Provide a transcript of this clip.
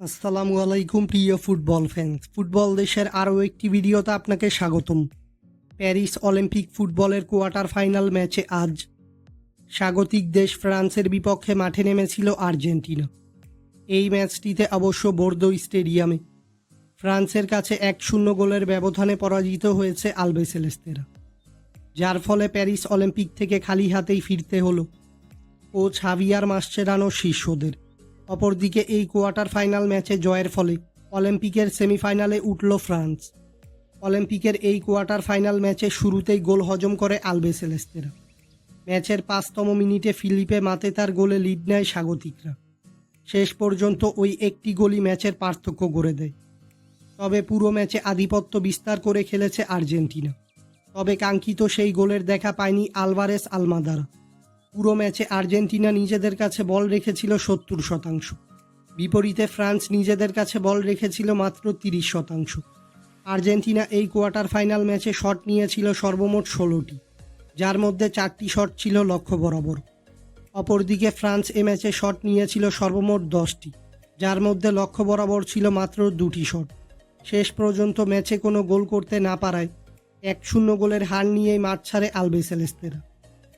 আসসালামু আলাইকুম, প্রিয় ফুটবল ফ্যান্স ফুটবল দেশের আরও একটি ভিডিওতে আপনাকে স্বাগতম। প্যারিস অলিম্পিক ফুটবলের কোয়ার্টার ফাইনাল ম্যাচে আজ। স্বাগতিক দেশ ফ্রান্সের বিপক্ষে মাঠে নেমেছিল আর্জেন্টিনা। এই ম্যাচটিতে অবশ্য বোর্দো স্টেডিয়ামে। ফ্রান্সের কাছে এক শূন্য গোলের ব্যবধানে পরাজিত হয়েছে আলবেসেলেস্তেরা যার ফলে প্যারিস অলিম্পিক থেকে খালি হাতেই ফিরতে হলো। ও ছাভিয়ার মাসচেরানো শিষ্যদের অপরদিকে এই কোয়ার্টার ফাইনাল ম্যাচে জয়ের ফলে অলিম্পিকের সেমিফাইনালে উঠল ফ্রান্স। অলিম্পিকের এই কোয়ার্টার ফাইনাল ম্যাচে শুরুতেই গোল হজম করে আলবেসেলেস্তেরা ম্যাচের পাঁচতম মিনিটে ফিলিপে মাতে তার গোলে লিড নেয় স্বাগতিকরা। শেষ পর্যন্ত ওই একটি গোলই ম্যাচের পার্থক্য গড়ে দেয়। তবে পুরো ম্যাচে আধিপত্য বিস্তার করে খেলেছে আর্জেন্টিনা। তবে কাঙ্ক্ষিত সেই গোলের দেখা পায়নি আলভারেস আলমাদারা। পুরো ম্যাচে আর্জেন্টিনা নিজেদের কাছে বল রেখেছিল সত্তর শতাংশ। বিপরীতে ফ্রান্স নিজেদের কাছে বল রেখেছিল মাত্র তিরিশ শতাংশ। আর্জেন্টিনা এই কোয়ার্টার ফাইনাল ম্যাচে শট নিয়েছিল সর্বমোট ষোলোটি, যার মধ্যে চারটি শট ছিল লক্ষ্য বরাবর। অপরদিকে ফ্রান্স এ ম্যাচে শট নিয়েছিল সর্বমোট দশটি, যার মধ্যে লক্ষ্য বরাবর ছিল মাত্র দুটি শট। শেষ পর্যন্ত ম্যাচে কোনো গোল করতে না পারায় এক শূন্য গোলের হার নিয়েই মাঠ ছাড়ে আলবেসেলেস্তেরা।